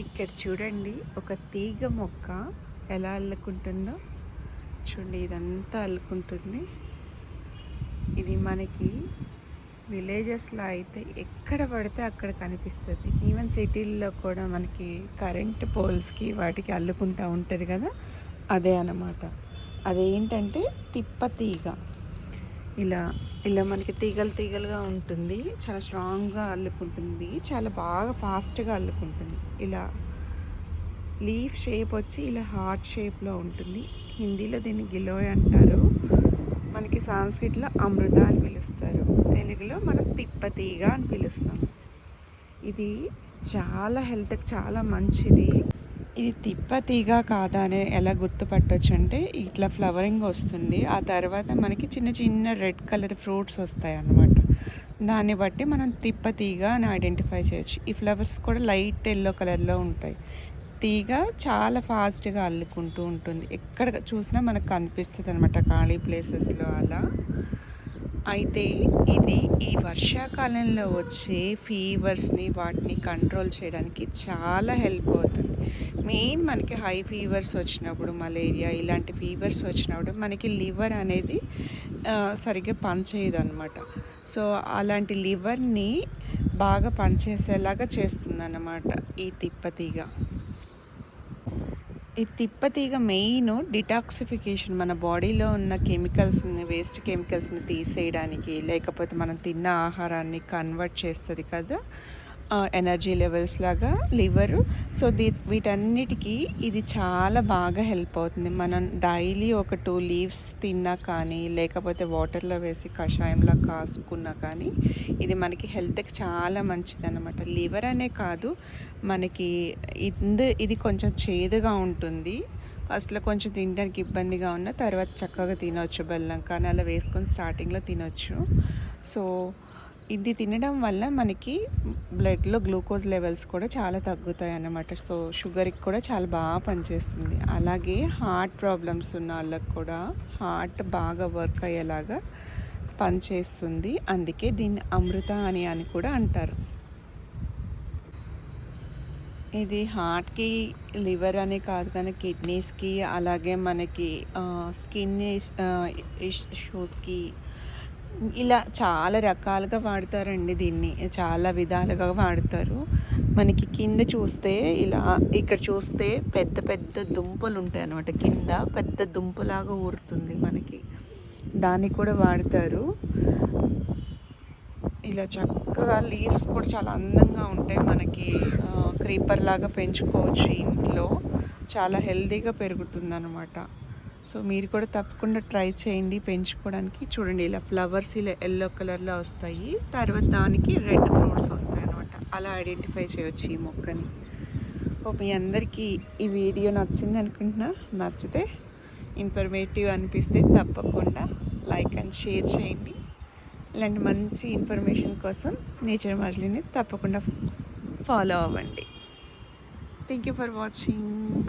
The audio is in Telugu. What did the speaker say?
ఇక్కడ చూడండి ఒక తీగ మొక్క ఎలా అల్లుకుంటుందో. చూడండి ఇదంతా అల్లుకుంటుంది. ఇది మనకి విలేజెస్లో అయితే ఎక్కడ పడితే అక్కడ కనిపిస్తుంది. ఈవెన్ సిటీల్లో కూడా మనకి కరెంట్ పోల్స్కి వాటికి అల్లుకుంటా ఉంటుంది కదా అదే అన్నమాట. అదేంటంటే తిప్ప తీగ ఇలా ఇలా మనకి తీగలు తీగలుగా ఉంటుంది. చాలా స్ట్రాంగ్గా అల్లుకుంటుంది. చాలా బాగా ఫాస్ట్గా అల్లుకుంటుంది. ఇలా లీఫ్ షేప్ వచ్చి ఇలా హార్ట్ షేప్లో ఉంటుంది. హిందీలో దీన్ని గిలోయ్ అంటారు. మనకి సాంస్క్రిట్లో అమృత అని పిలుస్తారు. తెలుగులో మనం తిప్పతీగ అని పిలుస్తాం. ఇది చాలా హెల్త్కి చాలా మంచిది. ఇది తిప్పతీగ కాదా అని ఎలా గుర్తుపట్టవచ్చు అంటే ఇట్లా ఫ్లవరింగ్ వస్తుంది. ఆ తర్వాత మనకి చిన్న చిన్న రెడ్ కలర్ ఫ్రూట్స్ వస్తాయి అన్నమాట. దాన్ని బట్టి మనం తిప్ప తీగ అని ఐడెంటిఫై చేయొచ్చు. ఈ ఫ్లవర్స్ కూడా లైట్ ఎల్లో కలర్లో ఉంటాయి. తీగ చాలా ఫాస్ట్గా అల్లుకుంటూ ఉంటుంది. ఎక్కడ చూసినా మనకు కనిపిస్తుంది అనమాట ఖాళీ ప్లేసెస్లో అలా. అయితే ఇది ఈ వర్షాకాలంలో వచ్చే ఫీవర్స్ని వాటిని కంట్రోల్ చేయడానికి చాలా హెల్ప్ అవుతుంది. మెయిన్ మనకి హై ఫీవర్స్ వచ్చినప్పుడు మలేరియా ఇలాంటి ఫీవర్స్ వచ్చినప్పుడు మనకి లివర్ అనేది సరిగ్గా పనిచేయదు అనమాట సో అలాంటి లివర్ని బాగా పనిచేసేలాగా చేస్తుంది అన్నమాట ఈ తిప్పతీగ. ఈ తిప్పతీగ మెయిన్ డిటాక్సిఫికేషన్ మన బాడీలో ఉన్న కెమికల్స్ని వేస్ట్ కెమికల్స్ని తీసేయడానికి లేకపోతే మనం తిన్న ఆహారాన్ని కన్వర్ట్ చేస్తుంది కదా ఎనర్జీ లెవెల్స్ లాగా లివరు సో దీ వీటన్నిటికీ ఇది చాలా బాగా హెల్ప్ అవుతుంది. మనం డైలీ ఒక టూ లీవ్స్ తిన్నా కానీ లేకపోతే వాటర్లో వేసి కషాయంలో కాసుకున్నా కానీ ఇది మనకి హెల్త్కి చాలా మంచిది అనమాట లివర్ అనే కాదు మనకి ఇందు ఇది కొంచెం చేదుగా ఉంటుంది. ఫస్ట్లో కొంచెం తినడానికి ఇబ్బందిగా ఉన్న తర్వాత చక్కగా తినవచ్చు బెల్లం కానీ అలా వేసుకొని స్టార్టింగ్లో తినొచ్చు. సో ఇది తినడం వల్ల మనకి బ్లడ్లో గ్లూకోజ్ లెవెల్స్ కూడా చాలా తగ్గుతాయి అన్నమాట సో షుగర్కి కూడా చాలా బాగా పనిచేస్తుంది. అలాగే హార్ట్ ప్రాబ్లమ్స్ ఉన్న వాళ్ళకి కూడా హార్ట్ బాగా వర్క్ అయ్యేలాగా పనిచేస్తుంది. అందుకే దీన్ని అమృత అని అని కూడా అంటారు. ఇది హార్ట్కి లివర్ అని కాదు కానీ కిడ్నీస్కి అలాగే మనకి స్కిన్ ఇష్యూస్కి ఇలా చాలా రకాలుగా వాడతారండి దీన్ని. చాలా విధాలుగా వాడతారు. మనకి కింద చూస్తే ఇలా ఇక్కడ చూస్తే పెద్ద పెద్ద దుంపలు ఉంటాయి అన్నమాట. కింద పెద్ద దుంపలాగా ఊరుతుంది మనకి. దాన్ని కూడా వాడతారు. ఇలా చక్కగా లీవ్స్ కూడా చాలా అందంగా ఉంటాయి మనకి. క్రీపర్ లాగా పెంచుకోవచ్చు ఇంట్లో. చాలా హెల్తీగా పెరుగుతుంది అనమాట సో మీరు కూడా తప్పకుండా ట్రై చేయండి పెంచుకోవడానికి. చూడండి ఇలా ఫ్లవర్స్ ఇలా ఎల్లో కలర్లో వస్తాయి. తర్వాత దానికి రెడ్ ఫ్రూట్స్ వస్తాయి అనమాట అలా ఐడెంటిఫై చేయొచ్చు ఈ మొక్కని. ఓ మీ అందరికీ ఈ వీడియో నచ్చింది అనుకుంటున్నా. నచ్చితే ఇన్ఫర్మేటివ్ అనిపిస్తే తప్పకుండా లైక్ అండ్ షేర్ చేయండి. ఇలాంటి మంచి ఇన్ఫర్మేషన్ కోసం నేచర్ మజిలీని తప్పకుండా ఫాలో అవ్వండి. Thank you for watching.